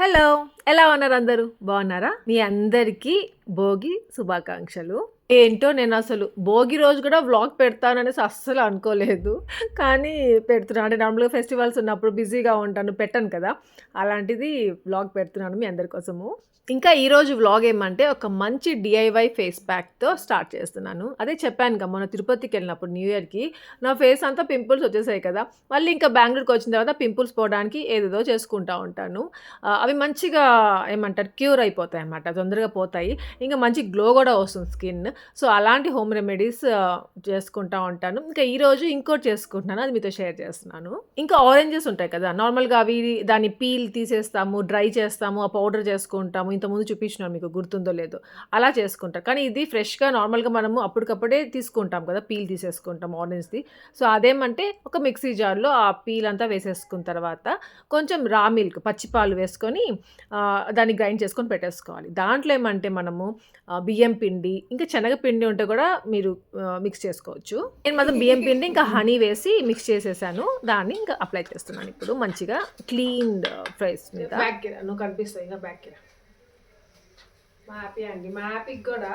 Hello ఎలా ఉన్నారు అందరూ? బాగున్నారా? మీ అందరికీ భోగి శుభాకాంక్షలు. ఏంటో నేను అసలు భోగి రోజు కూడా వ్లాగ్ పెడతాననేసి అస్సలు అనుకోలేదు. కానీ పెడుతున్నాను అంటే నార్మల్గా ఫెస్టివల్స్ ఉన్నప్పుడు బిజీగా ఉంటాను పెట్టను కదా. అలాంటిది వ్లాగ్ పెడుతున్నాను మీ అందరి కోసము. ఇంకా ఈరోజు వ్లాగ్ ఏమంటే ఒక మంచి డిఐవై ఫేస్ ప్యాక్తో స్టార్ట్ చేస్తున్నాను. అదే చెప్పాను కదా మొన్న తిరుపతికి వెళ్ళినప్పుడు న్యూ ఇయర్కి నా ఫేస్ అంతా పింపుల్స్ వచ్చేసాయి కదా. మళ్ళీ ఇంకా బెంగళూరుకి వచ్చిన తర్వాత పింపుల్స్ పోవడానికి ఏదేదో చేసుకుంటా ఉంటాను. అవి మంచిగా ఏమంటారు క్యూర్ అయిపోతాయి అన్నమాట తొందరగా పోతాయి. ఇంకా మంచి గ్లో కూడా వస్తుంది స్కిన్ సో అలాంటి హోమ్ రెమెడీస్ చేసుకుంటా ఉంటాను. ఇంకా ఈరోజు ఇంకోటి చేసుకుంటున్నాను అది మీతో షేర్ చేస్తున్నాను. ఇంకా ఆరెంజెస్ ఉంటాయి కదా నార్మల్గా అవి దాన్ని పీల్ తీసేస్తాము డ్రై చేస్తాము ఆ పౌడర్ చేసుకుంటాము ఇంతకుముందు చూపించినాను మీకు గుర్తుందో లేదో. అలా చేసుకుంటారు. కానీ ఇది ఫ్రెష్గా నార్మల్గా మనము అప్పటికప్పుడే తీసుకుంటాం కదా పీల్ తీసేసుకుంటాం ఆరెంజ్ది సో అదేమంటే ఒక మిక్సీ జార్లో ఆ పీల్ అంతా వేసేసుకున్న తర్వాత కొంచెం రా మిల్క్ పచ్చిపాలు వేసుకొని దాన్ని గ్రైండ్ చేసుకొని పెట్టేసుకోవాలి. దాంట్లో ఏమంటే మనము బియ్యం పిండి ఇంకా శనగపిండి ఉంటే కూడా మీరు మిక్స్ చేసుకోవచ్చు. నేను మాత్రం బియ్యం పిండి ఇంకా హనీ వేసి మిక్స్ చేసేసాను. దాన్ని ఇంకా అప్లై చేస్తున్నాను. ఇప్పుడు మంచిగా క్లీన్ ఫ్రైస్ uh, మీద. బ్యాక్ కనిపిస్తుంది ఇంకా బ్యాక్ మా హ్యాపీ అండి మా హ్యాపీకి కూడా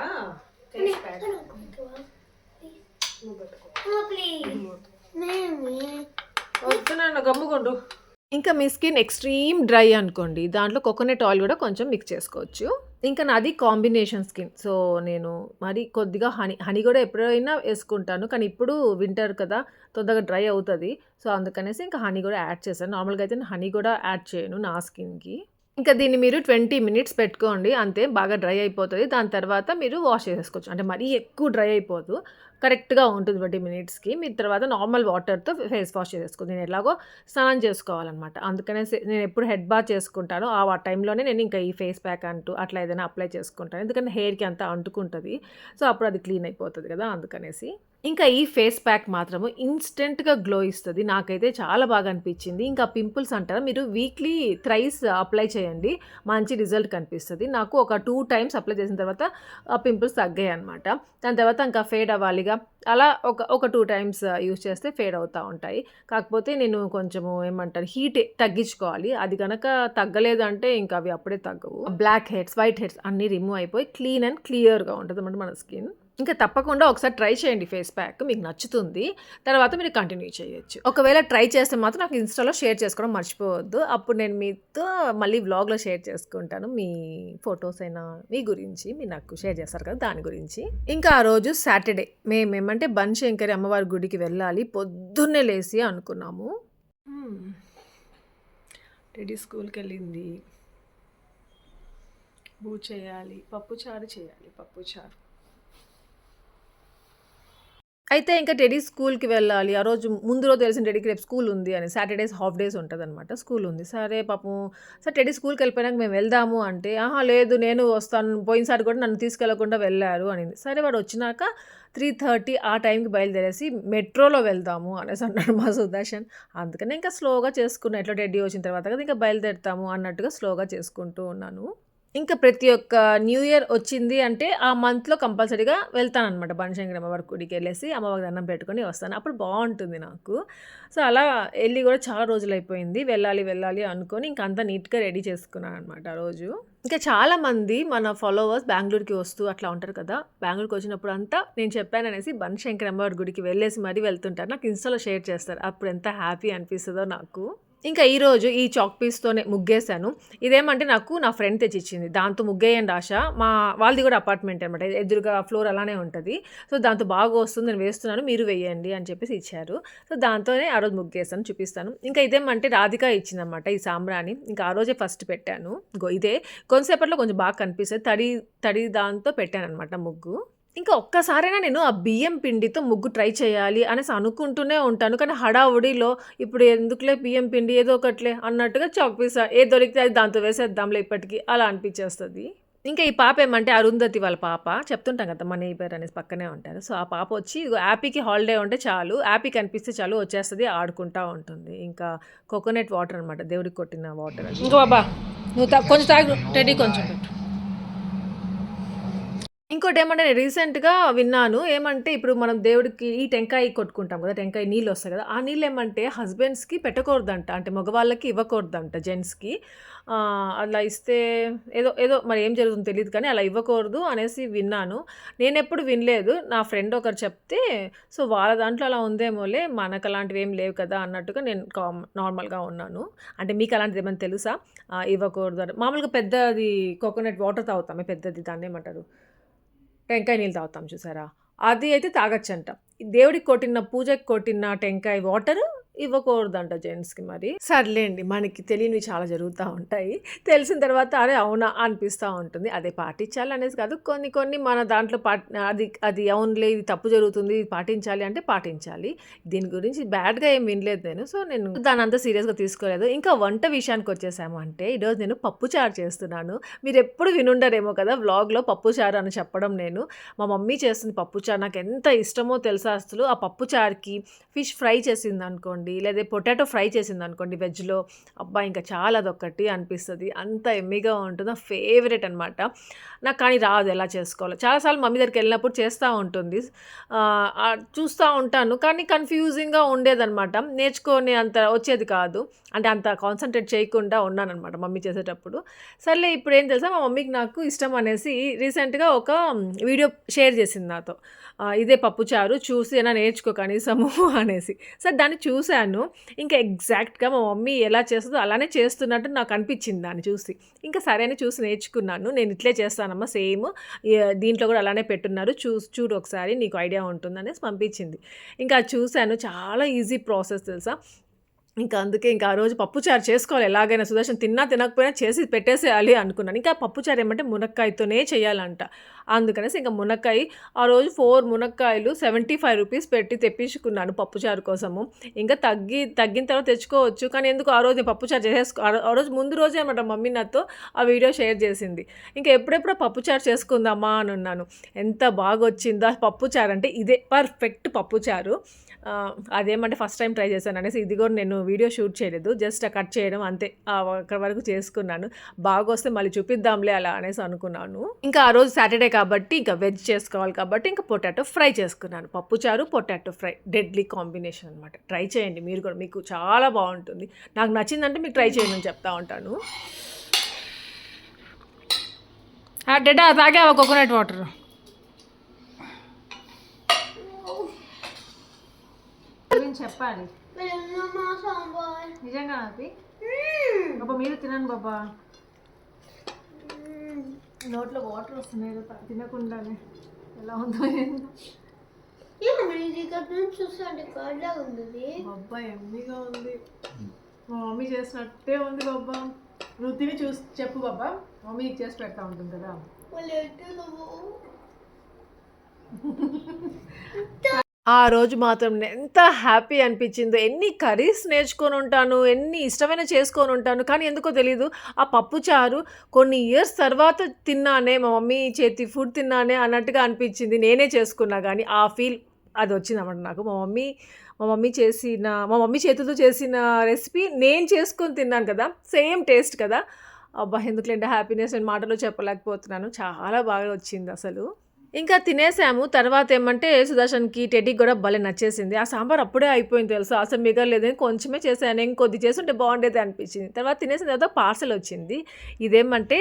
పెట్టుకో. వస్తున్నాను గమ్ముకోండు ఇంకా మీ స్కిన్ ఎక్స్ట్రీమ్ డ్రై అనుకోండి. దాంట్లో కోకోనట్ ఆయిల్ కూడా కొంచెం మిక్స్ చేసుకోవచ్చు. ఇంకా నాది కాంబినేషన్ స్కిన్. సో నేను మరి కొద్దిగా హనీ హనీ కూడా ఎప్పుడైనా వేసుకుంటాను. కానీ ఇప్పుడు వింటర్ కదా తొందరగా డ్రై అవుతుంది. సో అందుకనేసి ఇంకా హనీ కూడా యాడ్ చేశాను. నార్మల్గా అయితే నేను హనీ కూడా యాడ్ చేయను నా స్కిన్కి. ఇంకా దీన్ని మీరు ట్వంటీ మినిట్స్ పెట్టుకోండి అంతే బాగా డ్రై అయిపోతుంది. దాని తర్వాత మీరు వాష్ చేసేసుకోవచ్చు. అంటే మరీ ఎక్కువ డ్రై అయిపోదు. కరెక్ట్గా ఉంటుంది ట్వంటీ మినిట్స్కి. మీరు తర్వాత నార్మల్ వాటర్తో ఫేస్ వాష్ చేసేసుకో నేను ఎలాగో స్నానం చేసుకోవాలన్నమాట. అందుకనే నేను ఎప్పుడు హెడ్ బాత్ చేసుకుంటానో ఆ టైంలోనే నేను ఇంకా ఈ ఫేస్ ప్యాక్ అంటూ అట్లా ఏదైనా అప్లై చేసుకుంటాను. ఎందుకంటే హెయిర్కి అంతా అంటుకుంటుంది. సో అప్పుడు అది క్లీన్ అయిపోతుంది కదా అందుకనేసి. ఇంకా ఈ ఫేస్ ప్యాక్ మాత్రము ఇన్స్టెంట్గా గ్లో ఇస్తుంది. నాకైతే చాలా బాగా అనిపించింది. ఇంకా పింపుల్స్ అంటారా? మీరు వీక్లీ థ్రైస్ అప్లై చేయండి. మంచి రిజల్ట్ కనిపిస్తుంది. నాకు ఒక టూ టైమ్స్ అప్లై చేసిన తర్వాత ఆ పింపుల్స్ తగ్గాయి అనమాట దాని తర్వాత ఇంకా ఫేడ్ అవ్వాలిగా. అలా ఒక ఒక టూ టైమ్స్ యూస్ చేస్తే ఫేడ్ అవుతూ ఉంటాయి. కాకపోతే నేను కొంచెము ఏమంటారు? హీట్ తగ్గించుకోవాలి. అది కనుక తగ్గలేదంటే ఇంకా అవి అప్పుడే తగ్గవు. బ్లాక్ హెడ్స్ వైట్ హెడ్స్ అన్నీ రిమూవ్ అయిపోయి క్లీన్ అండ్ క్లియర్గా ఉంటుంది అన్నమాట మన స్కిన్. ఇంకా తప్పకుండా ఒకసారి ట్రై చేయండి ఫేస్ ప్యాక్ మీకు నచ్చుతుంది. తర్వాత మీరు కంటిన్యూ చేయొచ్చు. ఒకవేళ ట్రై చేస్తే మాత్రం నాకు ఇన్స్టాలో షేర్ చేసుకోవడం మర్చిపోవద్దు. అప్పుడు నేను మీతో మళ్ళీ వ్లాగ్లో షేర్ చేసుకుంటాను. మీ ఫొటోస్ అయినా మీ గురించి మీరు నాకు షేర్ చేస్తారు కదా దాని గురించి. ఇంకా ఆ రోజు సాటర్డే మేము ఏమంటే బన్శంకరి అమ్మవారి గుడికి వెళ్ళాలి. పొద్దున్నే లేసి అనుకున్నాము. రెడీ స్కూల్కి వెళ్ళింది. బూ చేయాలి పప్పు చారు చేయాలి పప్పు చారు అయితే ఇంకా టెడీ స్కూల్కి వెళ్ళాలి. ఆ రోజు ముందు రోజు తెలిసిన టెడీకి రేపు స్కూల్ ఉంది అని. సాటర్డేస్ హాఫ్ డేస్ ఉంటుంది అనమాట స్కూల్ ఉంది. సరే పాపం సరే టెడీ స్కూల్కి వెళ్ళిపోయినాక మేము వెళ్దాము అంటే ఆహా లేదు నేను వస్తాను పోయినసారి కూడా నన్ను తీసుకెళ్ళకుండా వెళ్ళారు అనింది. సరే వాడు వచ్చినాక త్రీ థర్టీ ఆ టైంకి బయలుదేరేసి మెట్రోలో వెళ్దాము అనేసి అన్నాడు మా సుదర్శన్. అందుకనే ఇంకా స్లోగా చేసుకున్నా. ఎట్లా టెడ్డీ వచ్చిన తర్వాత కదా ఇంకా బయలుదేరుతాము అన్నట్టుగా స్లోగా చేసుకుంటూ ఉన్నాను. ఇంకా ప్రతి ఒక్క న్యూ ఇయర్ వచ్చింది అంటే ఆ మంత్లో కంపల్సరీగా వెళ్తాను అనమాట బనశంకరి అమ్మవారి గుడికి వెళ్ళేసి అమ్మవారికి దండం పెట్టుకొని వస్తాను. అప్పుడు బాగుంటుంది నాకు. సో అలా వెళ్ళి కూడా చాలా రోజులు అయిపోయింది. వెళ్ళాలి వెళ్ళాలి అనుకొని ఇంకా అంతా నీట్గా రెడీ చేసుకున్నాను అనమాట ఆ రోజు. ఇంకా చాలామంది మన ఫాలోవర్స్ బెంగళూరుకి వస్తూ అట్లా ఉంటారు కదా. బెంగళూరుకి వచ్చినప్పుడు అంతా నేను చెప్పాను అనేసి బనశంకర అమ్మవారి గుడికి వెళ్ళేసి మరీ వెళ్తుంటారు. నాకు ఇన్స్టాలో షేర్ చేస్తారు. అప్పుడు ఎంత హ్యాపీ అనిపిస్తుందో నాకు. ఇంకా ఈరోజు ఈ చాక్ పీస్తోనే ముగ్గేశాను. ఇదేమంటే నాకు నా ఫ్రెండ్ తెచ్చిచ్చింది. దాంతో ముగ్గేయండి ఆశ. మా వాళ్ళది కూడా అపార్ట్మెంట్ అనమాట ఎదురుగా ఫ్లోర్ అలానే ఉంటుంది. సో దాంతో బాగా వస్తుంది. నేను వేస్తున్నాను. మీరు వేయండి అని చెప్పేసి ఇచ్చారు. సో దాంతోనే ఆ రోజు ముగ్గేస్తాను చూపిస్తాను. ఇంకా ఇదేమంటే రాధిక ఇచ్చిందనమాట ఈ సాంబ్రాణి. ఇంకా ఆ రోజే ఫస్ట్ పెట్టాను. గో ఇదే. కొంతసేపట్లో కొంచెం బాగా కనిపిస్తుంది. తడి తడి దాంతో పెట్టాను అనమాట ముగ్గు. ఇంకా ఒక్కసారైనా నేను ఆ బియ్యం పిండితో ముగ్గు ట్రై చేయాలి అనేసి అనుకుంటూనే ఉంటాను. కానీ హడావుడిలో ఇప్పుడు ఎందుకులే బియ్యం పిండి ఏదో ఒకట్లే అన్నట్టుగా చాక్ పీస్ ఏ దొరికితే అది దాంతో వేసేద్దాంలే ఇప్పటికి. అలా అనిపించేస్తుంది. ఇంకా ఈ పాప ఏమంటే అరుంధతి వాళ్ళ పాప. చెప్తుంటాం కదా మన పేరు అనేసి పక్కనే ఉంటారు. సో ఆ పాప వచ్చి యాపీకి హాలిడే ఉంటే చాలు. యాపీ కనిపిస్తే చాలు. వచ్చేస్తుంది ఆడుకుంటా ఉంటుంది. ఇంకా కోకోనట్ వాటర్ అనమాట దేవుడికి కొట్టిన వాటర్ ఇంకా బాబా నువ్వు కొంచెం తాగు. రెడీ కొంచెం పెట్టు. ఇంకోటి ఏమంటే నేను రీసెంట్‌గా విన్నాను. ఏమంటే ఇప్పుడు మనం దేవుడికి ఈ టెంకాయ కొట్టుకుంటాం కదా టెంకాయ నీళ్ళు వస్తాయి కదా ఆ నీళ్ళు ఏమంటే హస్బెండ్స్‌కి పెట్టకూడదంట. అంటే మగవాళ్ళకి ఇవ్వకూడదంట జెంట్స్‌కి. అలా ఇస్తే ఏదో ఏదో మరి ఏం జరుగుతుందో తెలియదు కానీ అలా ఇవ్వకూడదు అనేసి విన్నాను. నేను ఎప్పుడు వినలేదు. నా ఫ్రెండ్ ఒకరు చెప్తే సో, వాళ్ళ దాంట్లో అలా ఉందేమోలే మనకు అలాంటివి ఏం లేవు కదా! అన్నట్టుగా నేను కామ్ నార్మల్‌గా ఉన్నాను. అంటే మీకు అలాంటిది ఏమైనా తెలుసా? ఇవ్వకూడదు అని. మామూలుగా పెద్దది కోకోనట్ వాటర్ తాగుతామే పెద్దది దాన్నేమంటారు? టెంకాయ నీళ్ళు తాగుతాం చూసారా? అది అయితే తాగొచ్చంట. దేవుడికి కొట్టిన పూజకి కొట్టిన టెంకాయ వాటరు ఇవ్వకూడదంట జెంట్స్‌కి మరి. సర్లేండి మనకి తెలియనివి చాలా జరుగుతూ ఉంటాయి. తెలిసిన తర్వాత అరే! అవునా! అనిపిస్తూ ఉంటుంది. అదే పాటించాలి అనేసి కాదు. కొన్ని కొన్ని మన దాంట్లో అది అది అవునులే ఇది తప్పు జరుగుతుంది. ఇది పాటించాలి అంటే పాటించాలి. దీని గురించి బ్యాడ్‌గా ఏం వినలేదు నేను. సో, నేను దాని అంత సీరియస్‌గా తీసుకోలేదు. ఇంకా వంట విషయానికొచ్చేసాము అంటే ఈరోజు నేను పప్పు చారు చేస్తున్నాను. మీరు ఎప్పుడు వినుండరేమో కదా! వ్లాగ్‌లో పప్పు చారు అని చెప్పడం నేను. మా మమ్మీ చేస్తుంది పప్పు చారు నాకు ఎంత ఇష్టమో తెలుసా అసలు. ఆ పప్పు చారుకి ఫిష్ ఫ్రై చేసింది అనుకోండి అనుకోండి లేదా పొటాటో ఫ్రై చేసిందనుకోండి వెజ్‌లో అబ్బా! ఇంకా చాలా అదొక్కటి అనిపిస్తుంది అంత ఎమ్మిగా ఉంటుంది. నా ఫేవరెట్ అనమాట. నాకు కానీ రాదు ఎలా చేసుకోవాలో. చాలా సార్లు మమ్మీ దగ్గరికెళ్ళినప్పుడు చేస్తూ ఉంటుంది. చూస్తూ ఉంటాను. కానీ కన్‌ఫ్యూజింగ్‌గా ఉండేదనమాట. నేర్చుకునే అంత వచ్చేది కాదు. అంటే అంత కాన్సన్ట్రేట్ చేయకుండా ఉన్నానమాట మమ్మీ చేసేటప్పుడు. సర్లే ఏం తెలుసా మా మమ్మీకి నాకు ఇష్టం అనేసి రీసెంట్‌గా ఒక వీడియో షేర్ చేసింది నాతో. ఇదే పప్పుచారు చూసి అయినా నేర్చుకో కనీసము అనేసి. సరే దాన్ని చూశాను ఇంకా ఎగ్జాక్ట్‌గా మా మమ్మీ ఎలా చేస్తుందో అలానే చేస్తున్నట్టు నాకు అనిపించింది దాన్ని చూసి. ఇంకా సరే అని చూసి నేర్చుకున్నాను. నేను ఇట్లే చేస్తానమ్మా సేమ్. దీంట్లో కూడా అలానే పెట్టున్నారు. చూ చూడు ఒకసారి నీకు ఐడియా ఉంటుందనేసి పంపించింది. ఇంకా అది చూసాను. చాలా ఈజీ ప్రాసెస్ తెలుసా? ఇంకా అందుకే ఇంకా ఆ రోజు పప్పుచారు చేసుకోవాలి ఎలాగైనా సుదర్శన్ తిన్నా తినకపోయినా చేసి పెట్టేసేయాలి అనుకున్నాను. ఇంకా పప్పుచారు ఏమంటే మునక్కాయతోనే చేయాలంట. అందుకనేసి ఇంకా మునక్కాయ ఆ రోజు ఫోర్ మునక్కాయలు సెవెంటీ ఫైవ్ రూపీస్ పెట్టి తెప్పించుకున్నాను పప్పుచారు కోసము. ఇంకా తగ్గి తగ్గిన తర్వాత తెచ్చుకోవచ్చు. కానీ ఎందుకు ఆ రోజు నేను పప్పుచారు చేసేసుకో ఆ రోజు ముందు రోజే అనమాట మమ్మీ నాతో ఆ వీడియో షేర్ చేసింది. ఇంకా ఎప్పుడెప్పుడో పప్పుచారు చేసుకుందామా అని ఉన్నాను ఎంత బాగొచ్చిందో ఆ పప్పుచారు అంటే ఇదే పర్ఫెక్ట్ పప్పుచారు. అదేమంటే ఫస్ట్ టైం ట్రై చేశాను అనేసి ఇది కూడా నేను వీడియో షూట్ చేయలేదు. జస్ట్ కట్ చేయడం అంతే. అక్కడ వరకు చేసుకున్నాను. బాగొస్తే మళ్ళీ చూపిద్దాంలే అలా అనేసి అనుకున్నాను. ఇంకా ఆ రోజు సాటర్‌డే కాబట్టి ఇంకా వెజ్ చేసుకోవాలి కాబట్టి ఇంకా పొటాటో ఫ్రై చేసుకున్నాను. పప్పుచారు, పొటాటో ఫ్రై డెడ్లీ కాంబినేషన్ అనమాట. ట్రై చేయండి మీరు కూడా. మీకు చాలా బాగుంటుంది నాకు నచ్చిందంటే మీకు ట్రై చేయమని చెప్తా ఉంటాను. ఆ! డెడా తాగావా కోకోనట్ వాటర్? గురించి చెప్పాలి. నిజంగా అది? బాబా మీరు తినండి బాబా. మ్మ్. నోట్లో వాటర్ వస్తున్నాయి కదా తినకుండానే. ఎలా ఉందో ఏందో. చూస్తుంటే కర్డ్లా ఉంది. మా మమ్మీ చేసినట్టే ఉంది బాబ్బా. నువ్వు తిని చూసి చెప్పు బాబ్బా. మమ్మీ చేసి పెడతా ఉంటుంది కదా. ఆ రోజు మాత్రం ఎంత హ్యాపీ అనిపించిందో. ఎన్ని కర్రీస్ నేర్చుకొని ఉంటాను. ఎన్ని ఇష్టమైన చేసుకొని ఉంటాను. కానీ ఎందుకో తెలీదు. ఆ పప్పుచారు కొన్ని ఇయర్స్ తర్వాత తిన్నానే మా మమ్మీ చేతి ఫుడ్ తిన్నానే అన్నట్టుగా అనిపించింది. నేనే చేసుకున్నా కానీ ఆ ఫీల్ అది వచ్చిందన్నమాట నాకు. మా మమ్మీ మా మమ్మీ చేసిన మా మమ్మీ చేతితో చేసిన రెసిపీ నేను చేసుకొని తిన్నాను కదా! సేమ్ టేస్ట్ కదా! అబ్బా! ఎందుకులెండి హ్యాపీనెస్ నేను మాటలో చెప్పలేకపోతున్నాను. చాలా బాగా వచ్చింది అసలు ఇంకా తినేసాము. తర్వాత ఏమంటే సుదర్శన్‌కి, టెడ్డీకి కూడా భలే నచ్చేసింది. ఆ సాంబార్ అప్పుడే అయిపోయింది తెలుసా! అసలు మిగలేదు కొంచెమే చేశాను. ఇంకొద్ది చేస్తుంటే బాగుండేది అనిపించింది. తర్వాత తినేసిన తర్వాత పార్సెల్ వచ్చింది. ఇదేమంటే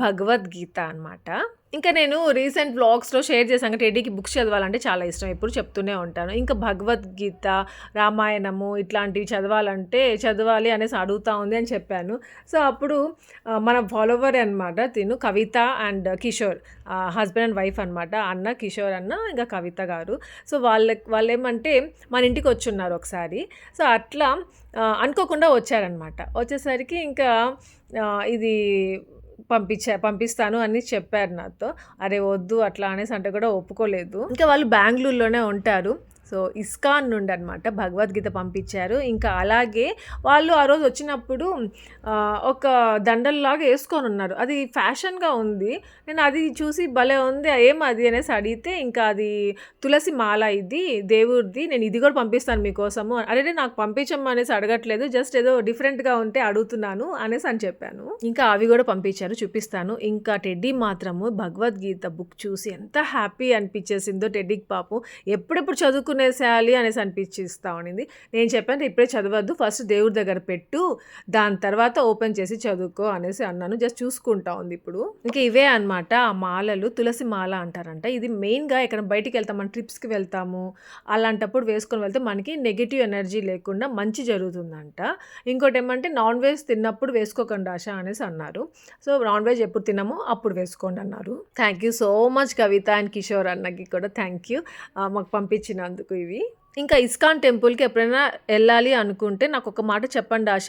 భగవద్గీత అనమాట. ఇంకా నేను రీసెంట్ బ్లాగ్స్లో షేర్ చేశాను. టెడ్డీకి బుక్స్ చదవాలంటే చాలా ఇష్టం. ఎప్పుడు చెప్తూనే ఉంటాను. ఇంకా భగవద్గీత, రామాయణము ఇట్లాంటివి చదవాలంటే చదవాలి అనేసి అడుగుతా ఉంది అని చెప్పాను. సో, అప్పుడు మన ఫాలోవర్ అనమాట తిను Kavitha and Kishore. Husband and wife అనమాట. అన్న కిషోర్ అన్న, ఇంకా కవిత గారు. సో, వాళ్ళ వాళ్ళు ఏమంటే మన ఇంటికి వచ్చున్నారు ఒకసారి. సో, అట్లా అనుకోకుండా వచ్చారనమాట. వచ్చేసరికి ఇంకా ఇది పంపించా పంపిస్తాను అని చెప్పారు నాతో. అరే వద్దు అట్లా అనేసి అంటే కూడా ఒప్పుకోలేదు. ఇంకా వాళ్ళు బెంగళూరులోనే ఉంటారు. సో ఇస్కాన్ నుండి అనమాట భగవద్గీత పంపించారు. ఇంకా అలాగే వాళ్ళు ఆ రోజు వచ్చినప్పుడు ఒక దండల్లాగా వేసుకొని ఉన్నారు. అది ఫ్యాషన్గా ఉంది. నేను అది చూసి భలే ఉంది ఏం అది అనేసి అడిగితే ఇంకా అది తులసి మాల ఇది దేవుడిది నేను ఇది కూడా పంపిస్తాను మీకోసము. అరే నాకు పంపించమ్మా అనేసి అడగట్లేదు. జస్ట్ ఏదో డిఫరెంట్గా ఉంటే అడుగుతున్నాను అనేసి అని చెప్పాను. ఇంకా అవి కూడా పంపించారు చూపిస్తాను. ఇంకా టెడ్డీ మాత్రము భగవద్గీత బుక్ చూసి ఎంత హ్యాపీ అనిపించేసిందో టెడ్డీకి పాపం. ఎప్పుడెప్పుడు చదువుకునేసేయాలి అనేసి అనిపించిస్తూ ఉండింది. నేను చెప్పాను ఇప్పుడే చదవద్దు ఫస్ట్ దేవుడి దగ్గర పెట్టు దాని తర్వాత ఓపెన్ చేసి చదువుకో అనేసి అన్నాను. జస్ట్ చూసుకుంటా ఉంది ఇప్పుడు. ఇంకా ఇవే అన్నమాట ఆ మాలలు తులసి మాల అంటారంట. ఇది మెయిన్గా ఎక్కడ బయటికి వెళ్తాం మన ట్రిప్స్కి వెళ్తాము అలాంటప్పుడు వేసుకొని వెళ్తే మనకి నెగిటివ్ ఎనర్జీ లేకుండా మంచి జరుగుతుందంట. ఇంకోటి ఏమంటే నాన్ వెజ్ తిన్నప్పుడు వేసుకోకండి ఆశ అనేసి అన్నారు. సో నాన్ వెజ్ ఎప్పుడు తినమో అప్పుడు వేసుకోండి అన్నారు. Thank you so much Kavitha and Kishore అన్నకి కూడా థ్యాంక్ యూ. మాకు పంపించినందుకు. ఇవి? ఇంకా ఇస్కాన్ టెంపుల్కి ఎప్పుడైనా వెళ్ళాలి అనుకుంటే నాకు ఒక మాట చెప్పండి ఆశ.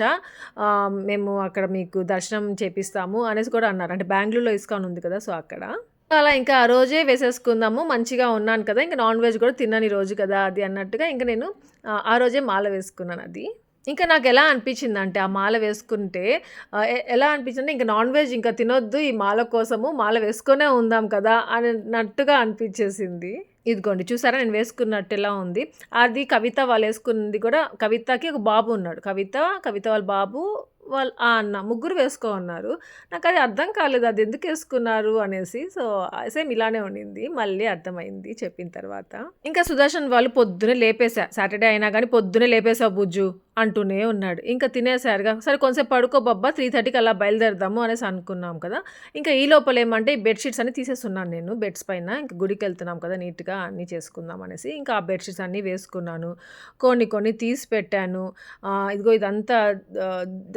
మేము అక్కడ మీకు దర్శనం చేపిస్తాము అనేసి కూడా అన్నారు. అంటే బెంగళూరులో ఇస్కాన్ ఉంది కదా సో అక్కడ. అలా ఇంకా ఆ రోజే వేసేసుకుందాము. మంచిగా ఉన్నాను కదా ఇంకా నాన్ వెజ్ కూడా తిన్నాను ఈ రోజు కదా అది అన్నట్టుగా ఇంకా నేను ఆ, రోజే మాల వేసుకున్నాను అది. ఇంకా నాకు ఎలా అనిపించింది అంటే ఆ మాల వేసుకుంటే ఎలా అనిపించింది ఇంకా నాన్ వెజ్ ఇంకా తినొద్దు ఈ మాల కోసము మాల వేసుకొనే ఉందాం కదా అన్నట్టుగా అనిపించేసింది. ఇదిగోండి చూసారా? నేను వేసుకున్నట్టు ఎలా ఉంది? అది కవిత వాళ్ళు వేసుకున్నది కూడా కవితకి ఒక బాబు ఉన్నాడు. కవిత కవిత వాళ్ళ బాబు వాళ్ళు ఆ అన్న ముగ్గురు వేసుకో ఉన్నారు. నాకు అది అర్థం కాలేదు అది ఎందుకు వేసుకున్నారు అనేసి. సో సేమ్ ఇలానే ఉండింది. మళ్ళీ అర్థమైంది చెప్పిన తర్వాత. ఇంకా సుదర్శన్ వాళ్ళు పొద్దునే లేపేశా సాటర్డే అయినా కానీ పొద్దునే లేపేశావు బుజ్జు. అంటూనే ఉన్నాడు. ఇంకా తినేసారుగా సరే కొంచెం పడుకో బబ్బా త్రీ థర్టీకి అలా బయలుదేరదాము అనేసి అనుకున్నాం కదా. ఇంకా ఈ లోపల ఏమంటే ఈ బెడ్షీట్స్ అన్ని తీసేస్తున్నాను నేను బెడ్స్ పైన ఇంకా గుడికి వెళ్తున్నాం కదా నీట్గా అన్నీ చేసుకుందాం అనేసి ఇంకా ఆ బెడ్షీట్స్ అన్నీ వేసుకున్నాను. కొన్ని కొన్ని తీసి పెట్టాను. ఇదిగో ఇదంతా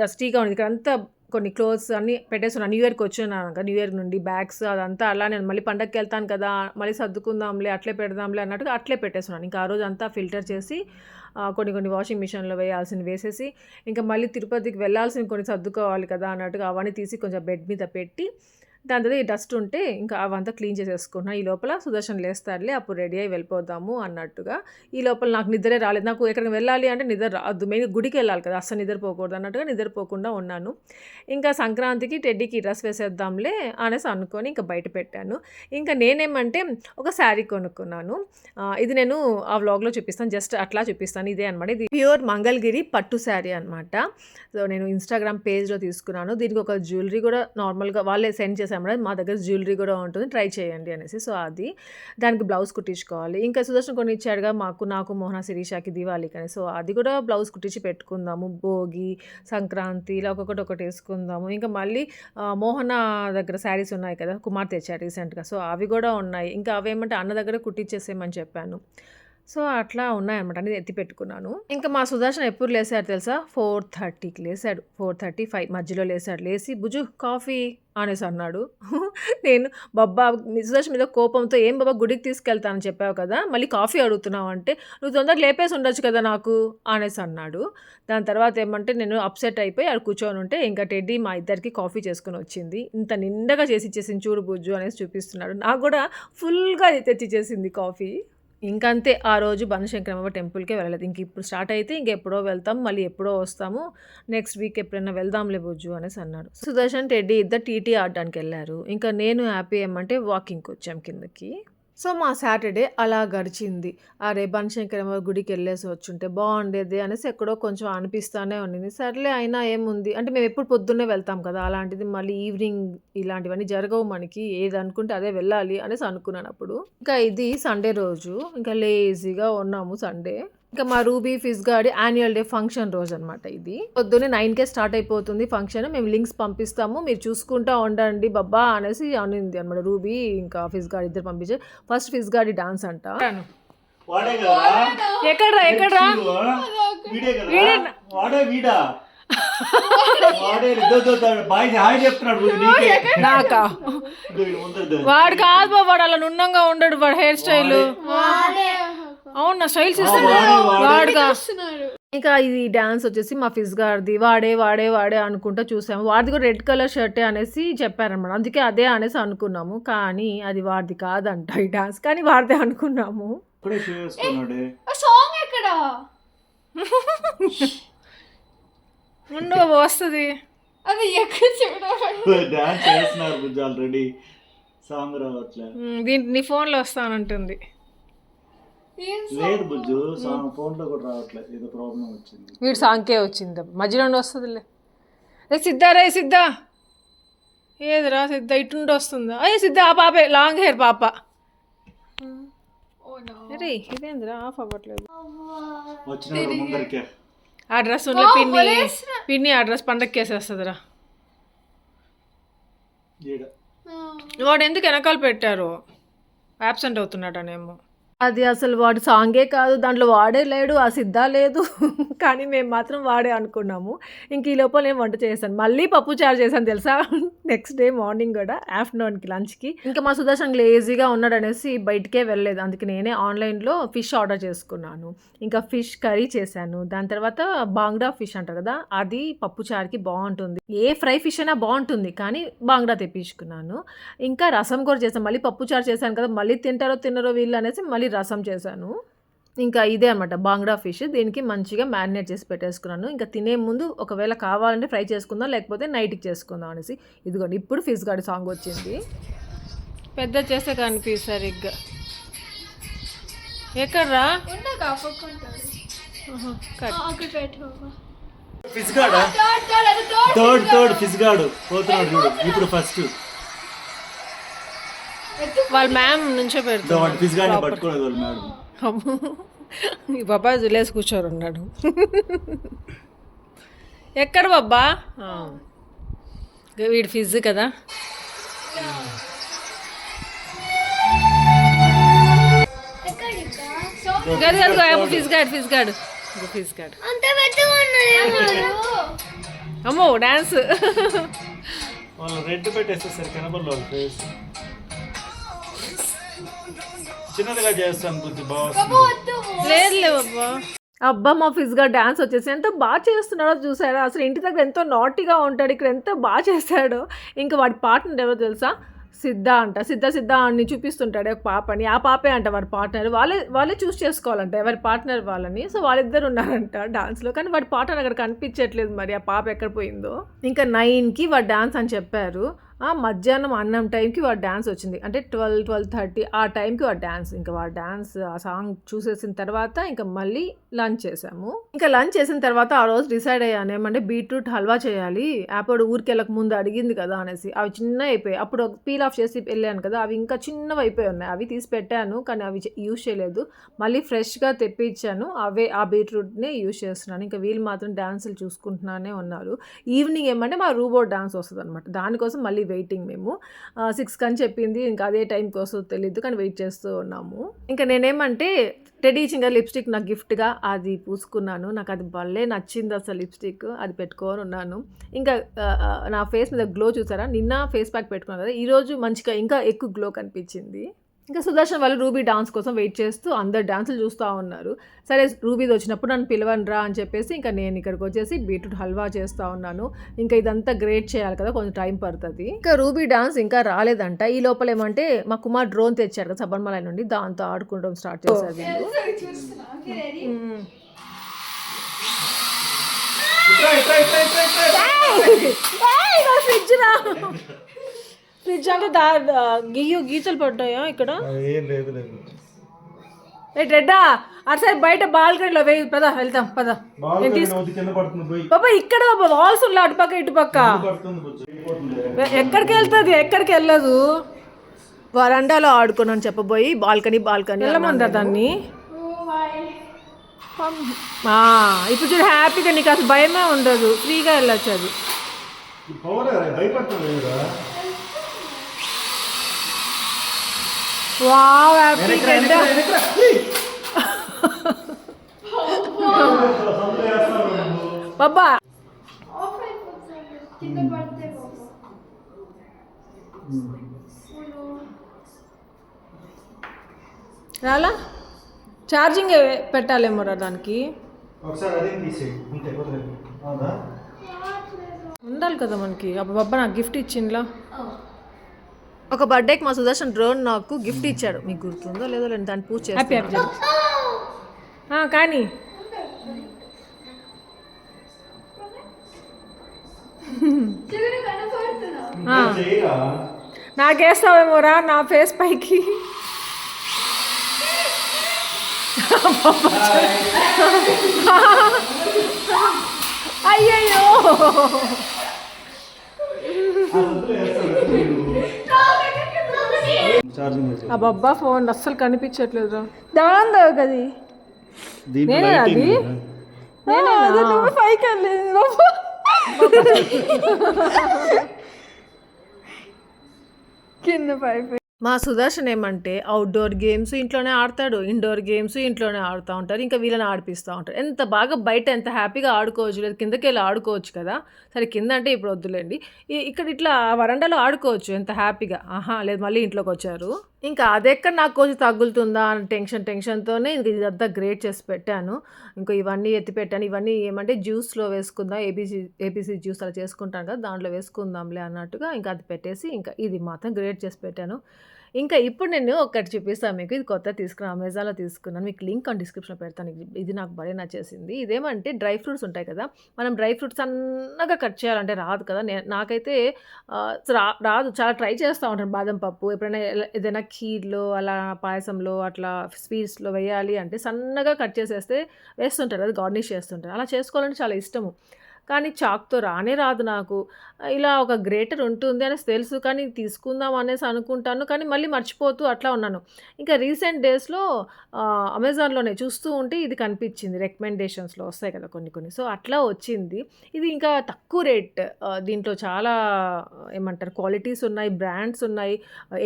డస్టీగా ఉంది. ఇక్కడ అంతా కొన్ని క్లోత్స్ అన్నీ పెట్టేస్తున్నాను. న్యూ ఇయర్కి వచ్చున్నాను కదా న్యూ ఇయర్ నుండి బ్యాగ్స్ అదంతా అలా నేను మళ్ళీ పండగకి వెళ్తాను కదా మళ్ళీ సర్దుకుందాంలే అట్లే పెడదాంలే అన్నట్టుగా అట్లే పెట్టేస్తున్నాను. ఇంకా ఆ రోజు అంతా ఫిల్టర్ చేసి కొన్ని కొన్ని వాషింగ్ మిషన్లో వేయాల్సినవి వేసేసి ఇంకా మళ్ళీ తిరుపతికి వెళ్ళాల్సిన కొన్ని సర్దుకోవాలి కదా అన్నట్టుగా అవన్నీ తీసి కొంచెం బెడ్ మీద పెట్టి దాని తర్వాత ఈ డస్ట్ ఉంటే ఇంకా అవంతా క్లీన్ చేసేసుకున్నా. ఈ లోపల సుదర్శన్ లేస్తారులే అప్పుడు రెడీ అయ్యి వెళ్ళిపోదాము అన్నట్టుగా. ఈ లోపల నాకు నిద్రే రాలేదు. నాకు ఎక్కడికి వెళ్ళాలి అంటే నిద్ర రాదు. మెయిన్ గుడికి వెళ్ళాలి కదా అస్సలు నిద్రపోకూడదు అన్నట్టుగా నిద్రపోకుండా ఉన్నాను. ఇంకా సంక్రాంతికి టెడ్డీకి డ్రెస్ వేసేద్దాంలే అనేసి అనుకొని ఇంకా బయట పెట్టాను. ఇంకా నేనేమంటే ఒక శారీ కొనుక్కున్నాను. ఇది నేను ఆ వ్లాగ్లో చూపిస్తాను. జస్ట్ అట్లా చూపిస్తాను. ఇదే అనమాట ఇది ప్యూర్ మంగళగిరి పట్టు శారీ అనమాట సో నేను ఇన్స్టాగ్రామ్ పేజ్లో తీసుకున్నాను. దీనికి ఒక జ్యువెలరీ కూడా నార్మల్గా వాళ్ళే సెండ్ చేశాం మేడం మా దగ్గర జ్యువెలరీ కూడా ఉంటుంది. ట్రై చేయండి అనేసి. సో అది. దానికి బ్లౌజ్ కుట్టించుకోవాలి. ఇంకా సుదర్శన్ కొన్ని ఇచ్చాడుగా. మాకు నాకు మోహన శిరీషాకి దివాళీకి అని సో అది కూడా బ్లౌజ్ కుట్టించి పెట్టుకుందాము. భోగి సంక్రాంతి ఇలా ఒక్కొక్కటి ఒకటి వేసుకుందాము. ఇంకా మళ్ళీ మోహన దగ్గర శారీస్ ఉన్నాయి కదా. కుమార్ తెచ్చారు రీసెంట్గా సో అవి కూడా ఉన్నాయి. ఇంకా అవేమంటే అన్న దగ్గర కుట్టించేసేయమని చెప్పాను. సో అట్లా ఉన్నాయన్నమాట అనేది ఎత్తి పెట్టుకున్నాను. ఇంకా మా సుదర్శన్ ఎప్పుడు లేసాడు తెలుసా? ఫోర్ థర్టీకి లేసాడు. ఫోర్ థర్టీ ఫైవ్ మధ్యలో లేసాడు. లేచి బుజు కాఫీ అనేసి అన్నాడు. నేను బబ్బా సుదర్శన్ మీద కోపంతో ఏం బాబా గుడికి తీసుకెళ్తానని చెప్పావు కదా మళ్ళీ కాఫీ అడుగుతున్నావు అంటే నువ్వు తొందరగా లేపేసి ఉండొచ్చు కదా నాకు అనేసి అన్నాడు. దాని తర్వాత ఏమంటే నేను అప్సెట్ అయిపోయి అక్కడ కూర్చొని ఉంటే ఇంకా టెడ్డీ మా ఇద్దరికి కాఫీ చేసుకుని వచ్చింది. ఇంత నిండగా చేసి ఇచ్చేసింది చూడు బుజ్జు అనేసి చూపిస్తున్నాడు. నాకు కూడా ఫుల్గా తెచ్చి చేసింది కాఫీ. ఇంకంతే ఆ రోజు బనశంకరమ్మ టెంపుల్కే వెళ్ళలేదు. ఇంక ఇప్పుడు స్టార్ట్ అయితే ఇంకెప్పుడో వెళ్తాం మళ్ళీ ఎప్పుడో వస్తాము. నెక్స్ట్ వీక్ ఎప్పుడైనా వెళ్దాంలే బుజ్జు అనేసి అన్నాడు. సుదర్శన్ టెడ్డీ ఇద్దరు టీటీ ఆడడానికి వెళ్ళారు ఇంకా నేను హ్యాపీ ఏమంటే వాకింగ్కి వచ్చాం కిందకి. సో మా సాటర్డే అలా గడిచింది. అరే బనశంకరమ్మ గుడికి వెళ్ళేసి వచ్చుంటే బాగుండేది అనేసి ఎక్కడో కొంచెం అనిపిస్తానే ఉండింది సర్లే అయినా ఏముంది? అంటే మేము ఎప్పుడు పొద్దున్నే వెళ్తాం కదా అలాంటిది మళ్ళీ ఈవినింగ్ ఇలాంటివన్నీ జరగవు మనకి. ఏది అనుకుంటే అదే వెళ్ళాలి అనేసి అనుకున్నాను అప్పుడు. ఇంకా ఇది సండే రోజు. ఇంకా లేజీగా ఉన్నాము సండే. ఇంకా మా రూబీ ఫిజ్ గాడి యాన్యువల్ డే ఫంక్షన్ రోజు అనమాట ఇది. పొద్దున్నే నైన్కే స్టార్ట్ అయిపోతుంది ఫంక్షన్ మేము లింక్స్ పంపిస్తాము. మీరు చూసుకుంటా ఉండండి బబ్బా అనేసి అనింది అనమాట రూబీ ఇంకా ఫిజ్ గాడి ఇద్దరు పంపించారు. ఫస్ట్ ఫిజ్ గాడి డాన్స్ అంట వాడే కదా? ఎక్కడ్రా ఎక్కడ్రా? నీకే. వాడు కాదు బాబు వాడు అలా నున్నంగా ఉండడు వాడు హెయిర్ స్టైల్. అవును వాడే, వాడుగా. ఇంకా ఇది డాన్స్ వచ్చేసి మా ఫిజ్ గారిది. వాడే వాడే వాడే అనుకుంటా చూసాము. వాడిది కూడా రెడ్ కలర్ షర్టే అనేసి చెప్పారనమాట అందుకే అదే అనేసి అనుకున్నాము. కానీ అది వాడిది కాదంట ఈ డాన్స్. కానీ వాడిదే అనుకున్నాము. సాంగ్ ఎక్కడ? ఉండు వస్తుంది. అది ఎక్కడ చూడాలి సాంగ్ నీ ఫోన్లో వస్తానంటుంది. లేదు బుజ్జు సాంగ్ ఫోన్లో కూడా రావట్లేదు. ఏదో ప్రాబ్లం వచ్చింది. వీడు సాంగ్కే వచ్చింది. మధ్యలో వస్తుందిలే. ఏ సిద్ధా రే సిద్ధా? ఏదిరా సిద్ధ? ఇటు నుండి వస్తుందా? అయ్యే సిద్ధ ఆ పాపే లాంగ్ హెయిర్ పాప. అరే ఇదేందిరా? ఆఫ్ అవ్వట్లేదు. ఆ డ్రెస్ ఉన్న పిన్ని. పిన్ని ఆ డ్రెస్ పండగకి వేసేస్తుందిరా ఈడ వాడు ఎందుకు వెనకాల పెట్టారు? యాబ్సెంట్ అవుతున్నాడనేమో. అది అసలు వాడు సాంగే కాదు దాంట్లో వాడే లేడు ఆ సిద్ధ లేదు. కానీ మేము మాత్రం వాడే అనుకున్నాము. ఇంక ఈ లోపల నేను వంట చేశాను? మళ్ళీ పప్పు చారు చేశాను తెలుసా? నెక్స్ట్ డే మార్నింగ్ కూడా ఆఫ్టర్నూన్కి లంచ్కి ఇంకా మా సుదర్శన్ లేజీగా ఉన్నాడు అనేసి బయటికే వెళ్ళలేదు. అందుకే నేనే ఆన్లైన్లో ఫిష్ ఆర్డర్ చేసుకున్నాను. ఇంకా ఫిష్ కర్రీ చేశాను. దాని తర్వాత బాంగ్డా ఫిష్ అంటారు కదా అది పప్పు చారుకి బాగుంటుంది. ఏ ఫ్రై ఫిష్ అయినా బాగుంటుంది కానీ బాంగ్డా తెప్పించుకున్నాను. ఇంకా రసం కూడా చేశాను. మళ్ళీ పప్పు చారు చేశాను కదా మళ్ళీ తింటారో తినరో వీళ్ళు అనేసి మళ్ళీ రసం చేశాను. ఇంకా ఇదే అనమాట బాంగ్డా ఫిష్. దీనికి మంచిగా మ్యారినేట్ చేసి పెట్టేసుకున్నాను. ఇంకా తినే ముందు ఒకవేళ కావాలంటే ఫ్రై చేసుకుందాం లేకపోతే నైట్కి చేసుకుందాం అనేసి. ఇదిగోండి ఇప్పుడు ఫిష్ గాడి సాంగ్ వచ్చింది. పెద్ద చేస్తే కనిపి సరిగ్గా. ఎక్కడ్రా? ఉండక పక్కుంటాడు కట్. అక్కడ పెట్టు ఫిజ్ గాడా థర్డ్ థర్డ్ అది థర్డ్ థర్డ్ థర్డ్ ఫిజ్ గాడు పోతున్నాడు చూడు ఇప్పుడు ఫస్ట్ వాళ్ళ మ్యామ్ నుంచో పెడుతుంది. ఈ బాబాయ్ జులేసి కూర్చోరు ఉన్నాడు. ఎక్కడ బాబా? వీడి ఫిజ్ కదా. ఎక్కడికా గది గది ఫిజ్ గాడ్ ఫిజ్ గాడ్ ఫిజ్ గాడ్ అమ్మో. డాన్స్. వాళ్ళు రెడ్ కనబడలేదు వాళ్ళ ఫేస్ చిన్నదిగా చేస్తాను బుద్ధి బాగా లేదులే బాబా. అబ్బా మా ఫిజ్గా డాన్స్ వచ్చేసి ఎంత బాగా చేస్తున్నాడో చూసారా? అసలు ఇంటి దగ్గర ఎంతో నాటీగా ఉంటాడు ఇక్కడ ఎంత బాగా చేశాడో ఇంకా వాడి పార్ట్నర్ ఎవరో తెలుసా? సిద్ధ అంట. సిద్ధ సిద్ధ అని చూపిస్తుంటాడు ఒక పాపని. ఆ పాపే అంట వాడి పార్ట్నర్. వాళ్ళే వాళ్ళే చూస్ చేసుకోవాలంట ఎవరి పార్ట్నర్ వాళ్ళని. సో వాళ్ళిద్దరు ఉన్నారంట డాన్స్లో. కానీ వాడి పార్ట్నర్ అక్కడ కనిపించట్లేదు మరి ఆ పాప ఎక్కడ పోయిందో. ఇంకా నైన్కి వాడు డాన్స్ అని చెప్పారు. మధ్యాహ్నం అన్నం టైంకి వాడు డ్యాన్స్ వచ్చింది. అంటే ట్వెల్వ్ ట్వెల్వ్ థర్టీ ఆ టైంకి వాడు డ్యాన్స్ ఇంకా వాడు డ్యాన్స్ ఆ సాంగ్ చూసేసిన తర్వాత ఇంకా మళ్ళీ లంచ్ చేసాము. ఇంకా లంచ్ చేసిన తర్వాత ఆ రోజు డిసైడ్ అయ్యాను. ఏమంటే బీట్రూట్ హల్వా చేయాలి. అప్పుడు ఊరికి వెళ్ళక ముందు అడిగింది కదా అనేసి. అవి చిన్న అయిపోయాయి. అప్పుడు పీల్ ఆఫ్ చేసి వెళ్ళాను కదా. అవి ఇంకా చిన్నవి అయిపోయి ఉన్నాయి. అవి తీసి పెట్టాను కానీ అవి యూజ్ చేయలేదు. మళ్ళీ ఫ్రెష్గా తెప్పించాను. అవే ఆ బీట్రూట్నే యూజ్ చేస్తున్నాను. ఇంకా వీళ్ళు మాత్రం డ్యాన్సులు చూసుకుంటున్నానే ఉన్నారు. ఈవినింగ్ ఏమంటే మా రూబోట్ డ్యాన్స్ వస్తుంది అనమాట దానికోసం మళ్ళీ వెయిటింగ్ మేము. సిక్స్ అని చెప్పింది ఇంకా అదే టైంకి వస్తుందో తెలియదు కానీ వెయిట్ చేస్తూ ఉన్నాము. ఇంకా నేనేమంటే టెడీ చింగర్ లిప్స్టిక్ నాకు గిఫ్ట్గా అది పూసుకున్నాను. నాకు అది భలే నచ్చింది అసలు లిప్స్టిక్ అది పెట్టుకొని ఉన్నాను. ఇంకా నా ఫేస్ మీద గ్లో చూసారా? నిన్న ఫేస్ ప్యాక్ పెట్టుకున్నాను కదా ఈరోజు మంచిగా ఇంకా ఎక్కువ గ్లో కనిపించింది. ఇంకా సుదర్శన్ వాళ్ళు రూబీ డాన్స్ కోసం వెయిట్ చేస్తూ అందరు డాన్సులు చూస్తూ ఉన్నారు. సరే రూబీది వచ్చినప్పుడు నన్ను పిలవను రా అని చెప్పేసి ఇంకా నేను ఇక్కడికి వచ్చేసి బీట్రూట్ హల్వా చేస్తూ ఉన్నాను. ఇంకా ఇదంతా గ్రేట్ చేయాలి కదా కొంచెం టైం పడుతుంది. ఇంకా రూబీ డాన్స్ ఇంకా రాలేదంట. ఈ లోపల ఏమంటే మా కుమార్ డ్రోన్ తెచ్చారు కదా సబర్మల నుండి దాంతో ఆడుకోవడం స్టార్ట్ చేశారు వీళ్ళు. ఫ్రిడ్జ్ రా ఫ్రిడ్జ్ అంటే దా దా- గీయు గీతలు పడ్డాయా ఇక్కడ? ఏం లేదు లేదు. ఏ రెడ్డా అటు సైడ్ బయట బాల్కనీలో వేయి. పద వెళ్తాం పద. బాబా ఇక్కడ వాల్స్ ఉన్నా అటుపక్క ఇటుపక్క ఎక్కడికి వెళ్తుంది? ఎక్కడికి వెళ్ళదు? వరండాలో ఆడుకున్నాను చెప్పబోయి బాల్కనీ బాల్కనీ వెళ్ళమంటారు దాన్ని? ఇప్పుడు చూడు హ్యాపీగా నీకు అసలు భయమే ఉండదు. ఫ్రీగా వెళ్ళొచ్చు అది. పవర్ భయపడుతుంది కదా వావ్ హ్యాపీగా ఎంత బాబా ఆఫ్ అయిపోతుంది కింద పడితే బాబా రాలా ఛార్జింగ్ పెట్టాలేమో రా దానికి. ఒకసారి అదే తీసేయి. అంతే వదిలేదు అవునా? ఉండాలి కదా మనకి. అప్పుడు బాబా నాకు గిఫ్ట్ ఇచ్చిండ్లా. ఒక బర్త్డేకి మా సుదర్శన్ డ్రోన్ నాకు గిఫ్ట్ ఇచ్చాడు. మీకు గుర్తుందో లేదో నేను దాన్ని పూజ హ్యాపీ కానీ. చేయరా నాకేస్తావేమో రా నా ఫేస్ పైకి. అయ్యయ్యో. ఛార్జింగ్ ఆ బబ్బా ఫోన్ అస్సలు కనిపించట్లేదు రా దాందో కది నేనే అది? పైకి వెళ్ళలేదు కింద పైపు మా సుదర్శన్ ఏమంటే అవుట్డోర్ గేమ్స్ ఇంట్లోనే ఆడతాడు ఇండోర్ గేమ్స్ ఇంట్లోనే ఆడుతూ ఉంటారు ఇంకా వీళ్ళని ఆడిపిస్తూ ఉంటారు ఎంత బాగా బయట ఎంత హ్యాపీగా ఆడుకోవచ్చు లేదు కిందకి వెళ్ళి ఆడుకోవచ్చు కదా సరే కింద అంటే ఇప్పుడు వద్దులేండి. ఇక్కడ ఇట్లా వరండాలో ఆడుకోవచ్చు ఎంత హ్యాపీగా. ఆహా లేదు మళ్ళీ ఇంట్లోకి వచ్చారు. ఇంకా అదెక్కడ నాకు కొంచెం తగులుతుందా అని టెన్షన్ టెన్షన్తోనే ఇంక ఇదంతా గ్రేట్ చేసి పెట్టాను. ఇంకా ఇవన్నీ ఎత్తి పెట్టాను. ఇవన్నీ ఏమంటే జ్యూస్లో వేసుకుందాం ఏబీసీ ఏబీసీ జ్యూస్ అలా చేసుకుంటాను కదా దాంట్లో వేసుకుందాంలే అన్నట్టుగా ఇంకా అది పెట్టేసి ఇంకా ఇది మాత్రం గ్రేట్ చేసి పెట్టాను. ఇంకా ఇప్పుడు నేను ఒకటి చూపిస్తాను మీకు. ఇది కొత్త తీసుకున్నాను అమెజాన్లో తీసుకున్నాను. మీకు లింక్ అని డిస్క్రిప్షన్లో పెడతాను. ఇది- నాకు భలే నచ్చేసింది. ఇదేమంటే డ్రై ఫ్రూట్స్ ఉంటాయి కదా మనం డ్రై ఫ్రూట్స్ సన్నగా కట్ చేయాలంటే రాదు కదా. నేను నాకైతే రా రాదు. చాలా ట్రై చేస్తూ ఉంటాను. బాదం పప్పు ఎప్పుడైనా ఏదైనా ఖీర్లో అలా పాయసంలో అట్లా స్వీట్స్లో వేయాలి అంటే సన్నగా కట్ చేసేస్తే వేస్తుంటారు. అది గార్నిష్ చేస్తుంటారు. అలా చేసుకోవాలంటే చాలా ఇష్టము. కానీ చాక్తో రానే రాదు నాకు. ఇలా ఒక గ్రేటర్ ఉంటుంది అనేసి తెలుసు కానీ తీసుకుందాం అనేసి అనుకుంటాను కానీ మళ్ళీ మర్చిపోతూ అట్లా ఉన్నాను. ఇంకా రీసెంట్ డేస్లో అమెజాన్లోనే చూస్తూ ఉంటే ఇది కనిపించింది రికమెండేషన్స్లో వస్తాయి కదా కొన్ని కొన్ని. సో అట్లా వచ్చింది. ఇది ఇంకా తక్కువ రేట్ దీంట్లో చాలా ఏమంటారు క్వాలిటీస్ ఉన్నాయి బ్రాండ్స్ ఉన్నాయి.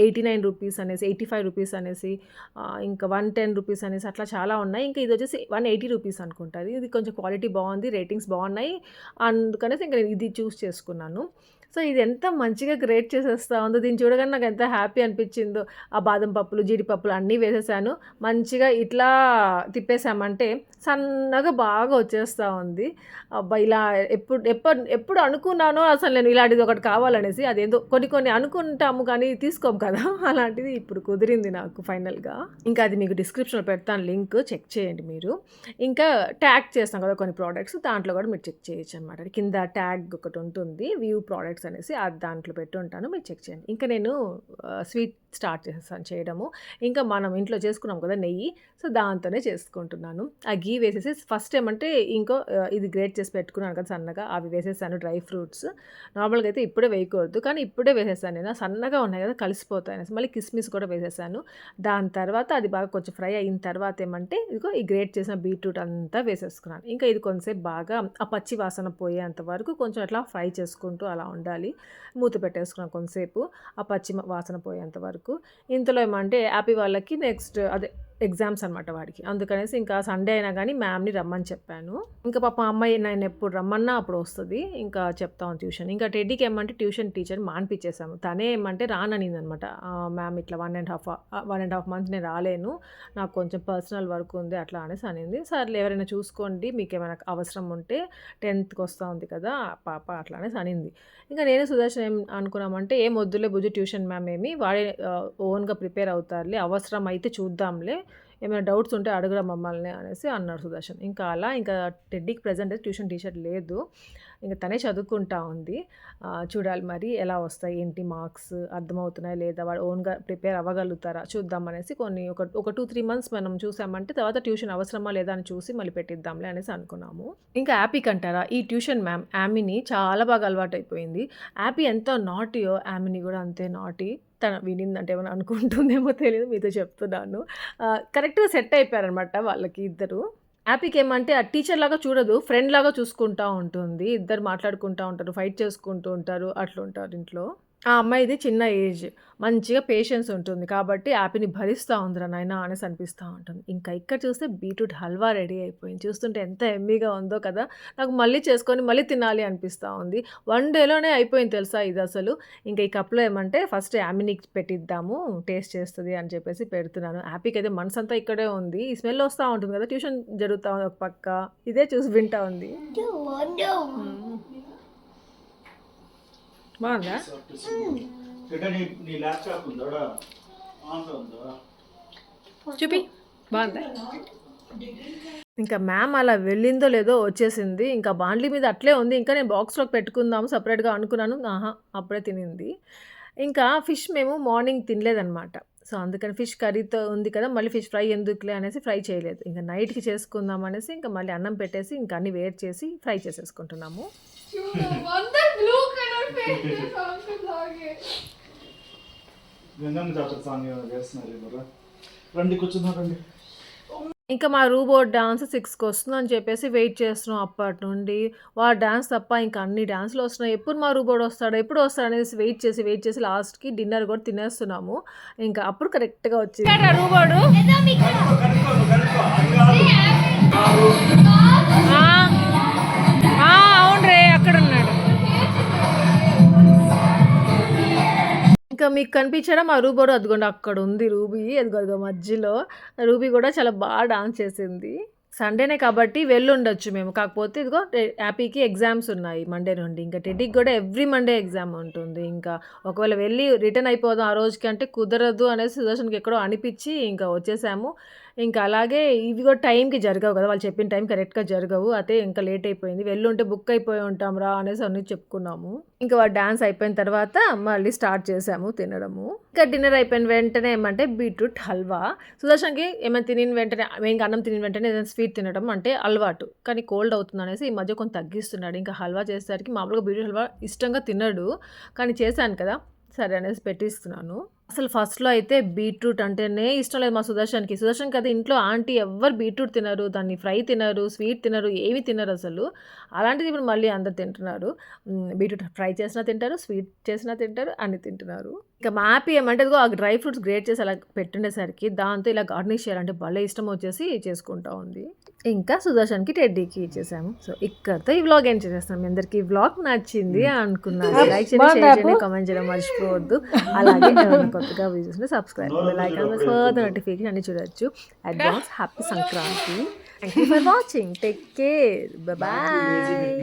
ఎయిటీ నైన్ రూపీస్ అనేసి ఎయిటీ ఫైవ్ రూపీస్ అనేసి ఇంకా వన్ టెన్ రూపీస్ అనేసి అట్లా చాలా ఉన్నాయి. ఇంకా ఇది వచ్చేసి వన్ ఎయిటీ రూపీస్ అనుకుంటుంది ఇది కొంచెం క్వాలిటీ బాగుంది రేటింగ్స్ బాగున్నాయి. అందుకనేసి ఇంకా నేను ఇది చూస్ చేసుకున్నాను. సో ఇది ఎంత మంచిగా గ్రేట్ చేసేస్తా ఉందో దీన్ని చూడగానే నాకు ఎంత హ్యాపీ అనిపించిందో. ఆ బాదం పప్పులు జీడిపప్పులు అన్నీ వేసేసాను. మంచిగా ఇట్లా తిప్పేసామంటే సన్నగా బాగా వచ్చేస్తూ ఉంది. అబ్బా ఇలా ఎప్పుడు ఎప్పుడు ఎప్పుడు అనుకున్నానో అసలు నేను ఇలాంటిది ఒకటి కావాలనేసి అదేదో కొన్ని కొన్ని అనుకుంటాము కానీ తీసుకోం కదా. అలాంటిది ఇప్పుడు కుదిరింది నాకు ఫైనల్గా. ఇంకా అది మీకు డిస్క్రిప్షన్లో పెడతాను లింక్ చెక్ చేయండి మీరు. ఇంకా ట్యాగ్ చేస్తాం కదా కొన్ని ప్రోడక్ట్స్ దాంట్లో కూడా మీరు చెక్ చేయొచ్చు అనమాట కింద ట్యాగ్ ఒకటి ఉంటుంది వ్యూ ప్రోడక్ట్స్ అనేసి అది దాంట్లో పెట్టి ఉంటాను. మీరు చెక్ చేయండి. ఇంకా నేను స్వీట్ స్టార్ట్ చేసేసాను చేయడము. ఇంకా మనం ఇంట్లో చేసుకున్నాం కదా నెయ్యి సో దాంతోనే చేసుకుంటున్నాను. ఆ గీ వేసేసి ఫస్ట్ ఏమంటే ఇంకో ఇది గ్రేట్ చేసి పెట్టుకున్నాను కదా సన్నగా అవి వేసేసాను డ్రై ఫ్రూట్స్. నార్మల్గా అయితే ఇప్పుడే వేయకూడదు కానీ ఇప్పుడే వేసేసాను నేను. సన్నగా ఉన్నాయి కదా కలిసిపోతాయి అనేసి. మళ్ళీ కిస్మిస్ కూడా వేసేసాను. దాని తర్వాత అది బాగా కొంచెం ఫ్రై అయిన తర్వాత ఏమంటే ఇదిగో ఈ గ్రేట్ చేసిన బీట్రూట్ అంతా వేసేసుకున్నాను. ఇంకా ఇది కొంతసేపు బాగా ఆ పచ్చి వాసన పోయేంత వరకు కొంచెం అట్లా ఫ్రై చేసుకుంటూ అలా ఉండాలి. మూత పెట్టేసుకున్నాను కొంతసేపు ఆ పచ్చి వాసన పోయేంత వరకు. ఇంతలో ఏమంటే యాపీ వాళ్ళకి నెక్స్ట్ అదే ఎగ్జామ్స్ అనమాట వాడికి. అందుకనేసి ఇంకా సండే అయినా కానీ మ్యామ్ని రమ్మని చెప్పాను. ఇంకా పాప అమ్మాయి నేను ఎప్పుడు రమ్మన్నా అప్పుడు వస్తుంది. ఇంకా చెప్తాం ట్యూషన్. ఇంకా టెడ్డీకి ఏమంటే ట్యూషన్ టీచర్ మాన్పించేసాము తనే ఏమంటే రాననింది అనమాట మ్యామ్ ఇట్లా one and half one and half month నేను రాలేను. నాకు కొంచెం పర్సనల్ వర్క్ ఉంది అట్లా అనేసి అనింది. సర్లే ఎవరైనా చూసుకోండి మీకు ఏమైనా అవసరం ఉంటే టెన్త్కి వస్తూ ఉంది కదా పాప అట్లా అనేసి అనింది. ఇంకా నేను సుదర్శన్ ఏం అనుకున్నామంటే ఏం వద్దులే బుజ్జు ట్యూషన్ మ్యామ్ ఏమి వాడే ఓన్గా ప్రిపేర్ అవుతారులే అవసరం అయితే చూద్దాంలే ఏమైనా డౌట్స్ ఉంటే అడగడం మమ్మల్ని అనేసి అన్నాడు సుదర్శన్. ఇంకా అలా ఇంకా టెడ్డీకి ప్రజెంట్ అయితే ట్యూషన్ టీషర్ట్ లేదు. ఇంకా తనే చదువుకుంటా ఉంది. చూడాలి మరి ఎలా వస్తాయి ఏంటి మార్క్స్ అర్థమవుతున్నాయి లేదా వాడు ఓన్గా ప్రిపేర్ అవ్వగలుగుతారా చూద్దాం అనేసి కొన్ని ఒక ఒక టూ త్రీ మంత్స్ మనం చూసామంటే తర్వాత ట్యూషన్ అవసరమా లేదా అని చూసి మళ్ళీ పెట్టిద్దాంలే అనేసి అనుకున్నాము. ఇంకా యాపీకి అంటారా ఈ ట్యూషన్ మ్యామ్ యామిని చాలా బాగా అలవాటు అయిపోయింది. యాపీ ఎంత నాటియో యామిని కూడా అంతే నాటి తన వినిందంటే ఏమైనా అనుకుంటుందేమో తెలియదు మీతో చెప్తున్నాను. కరెక్ట్గా సెట్ అయిపోయారనమాట వాళ్ళకి ఇద్దరు. యాపీకి ఏమంటే ఆ టీచర్ లాగా చూడదు ఫ్రెండ్ లాగా చూసుకుంటూ ఉంటుంది. ఇద్దరు మాట్లాడుకుంటూ ఉంటారు ఫైట్ చేసుకుంటూ ఉంటారు అట్లుంటారు ఇంట్లో. ఆ అమ్మాయిది చిన్న ఏజ్. మంచిగా పేషెన్స్ ఉంటుంది కాబట్టి యాపీని భరిస్తూ ఉందిరా నాయన అనేసి అనిపిస్తూ ఉంటుంది. ఇంకా ఇక్కడ చూస్తే బీట్రూట్ హల్వా రెడీ అయిపోయింది. చూస్తుంటే ఎంత ఎమ్మీగా ఉందో కదా. నాకు మళ్ళీ చేసుకొని మళ్ళీ తినాలి అనిపిస్తూ ఉంది. వన్ డేలోనే అయిపోయింది తెలుసా ఇది అసలు. ఇంకా ఈ కప్లో ఏమంటే ఫస్ట్ యామినికి పెట్టిద్దాము టేస్ట్ చేస్తుంది అని చెప్పేసి పెడుతున్నాను. హ్యాపీకి అయితే మనసు అంతా ఇక్కడే ఉంది. ఈ స్మెల్ వస్తూ ఉంటుంది కదా. ట్యూషన్ జరుగుతూ ఉంది ఒక పక్క. ఇదే చూసి వింటా ఉంది. బాగుందా? ఉందా చూపి. బాగుందా? ఇంకా మ్యామ్ అలా వెళ్ళిందో లేదో వచ్చేసింది. ఇంకా బాండ్లీ మీద అట్లే ఉంది. ఇంకా నేను బాక్స్లోకి పెట్టుకుందాము సపరేట్గా అనుకున్నాను. ఆహా అప్పుడే తినింది. ఇంకా ఫిష్ మేము మార్నింగ్ తినలేదన్నమాట. సో అందుకని ఫిష్ కర్రీతో ఉంది కదా మళ్ళీ ఫిష్ ఫ్రై ఎందుకులే అనేసి ఫ్రై చేయలేదు. ఇంకా నైట్కి చేసుకుందాం అనేసి ఇంకా మళ్ళీ అన్నం పెట్టేసి ఇంకా అన్ని వేడి చేసి ఫ్రై చేసేసుకుంటున్నాము. గంగమ్మ జాతర సాంగ్ చేస్తున్నారు ఎవరు రండి కూర్చుందాం రండి. ఇంకా మా రూబోట్ డాన్స్ సిక్స్కి వస్తుందని చెప్పేసి వెయిట్ చేస్తున్నాం అప్పటి నుండి. వాడు డాన్స్ తప్ప ఇంకా అన్ని డాన్స్లు వస్తున్నాయి. ఎప్పుడు మా రూబోట్ వస్తాడు ఎప్పుడు వస్తాడు అనేసి వెయిట్ చేసి వెయిట్ చేసి లాస్ట్కి డిన్నర్ కూడా తినేస్తున్నాము. ఇంకా అప్పుడు కరెక్ట్గా వచ్చింది. రూబోడు? మీకు కనిపించడం మా రూబోడు అదిగోండి అక్కడ ఉంది రూబీ. అదిగో అదిగో మధ్యలో. రూబీ కూడా చాలా బాగా డాన్స్ చేసింది. సండేనే కాబట్టి వెళ్ళుండొచ్చు మేము. కాకపోతే ఇదిగో హ్యాపీకి ఎగ్జామ్స్ ఉన్నాయి మండే నుండి. ఇంకా టెడ్డీకి కూడా ఎవ్రీ మండే ఎగ్జామ్ ఉంటుంది. ఇంకా ఒకవేళ వెళ్ళి రిటర్న్ అయిపోదాం ఆ రోజుకి అంటే కుదరదు అనేసి సుదర్శన్కి ఎక్కడో అనిపించి ఇంకా వచ్చేసాము. ఇంకా అలాగే ఇవి కూడా టైంకి జరగవు కదా వాళ్ళు చెప్పిన టైం కరెక్ట్గా జరగవు. అదే ఇంకా లేట్ అయిపోయింది. వెళ్ళుంటే బుక్ అయిపోయి ఉంటాం రా అనేసి అన్ని చెప్పుకున్నాము. ఇంకా వాడు డ్యాన్స్ అయిపోయిన తర్వాత మళ్ళీ స్టార్ట్ చేసాము తినడము. ఇంకా డిన్నర్ అయిపోయిన వెంటనే ఏమంటే బీట్రూట్ హల్వా. సుదర్శన్కి ఏమైనా తినిన వెంటనే మెయిన్గా అన్నం తినిన వెంటనే ఏదైనా స్వీట్ తినడం అంటే అలవాటు. కానీ కోల్డ్ అవుతుంది అనేసి ఈ మధ్య కొంత తగ్గిస్తున్నాడు. ఇంకా హల్వా చేసేసరికి మామూలుగా బీట్రూట్ హల్వా ఇష్టంగా తినడు. కానీ చేశాను కదా సరే అనేసి పెట్టిస్తున్నాను. అసలు ఫస్ట్లో అయితే బీట్రూట్ అంటేనే ఇష్టం లేదు మా సుదర్శన్కి. సుదర్శన్ కదా ఇంట్లో ఆంటీ ఎవ్వరు బీట్రూట్ తినరు దాన్ని ఫ్రై తినరు స్వీట్ తినరు ఏమి తినరు అసలు. అలాంటిది ఇప్పుడు మళ్ళీ అందరు తింటున్నారు. బీట్రూట్ ఫ్రై చేసినా తింటారు స్వీట్ చేసినా తింటారు అన్ని తింటున్నారు. ఇంకా మా హ్యాపీ ఏమంటే ఆ డ్రై ఫ్రూట్స్ గ్రేట్ చేసి అలా పెట్టుండేసరికి దాంతో ఇలా గార్నిష్ చేయాలంటే భలే ఇష్టం వచ్చేసి చేసుకుంటా ఉంది. ఇంకా సుదర్శన్కి టెడ్డీకి ఇచ్చేసాము. సో ఇక్కడతో ఈ వ్లాగ్ ఏం చేసేస్తాం. మీ అందరికి ఈ వ్లాగ్ నచ్చింది అనుకున్నాను. లైక్ చేయండి షేర్ చేయండి కామెంట్ చేయడం మర్చిపోవద్దు. అలాగే కొత్తగా videos subscribe like further notification అన్ని చూడొచ్చు. Advance happy Sankranti thank you for watching take care bye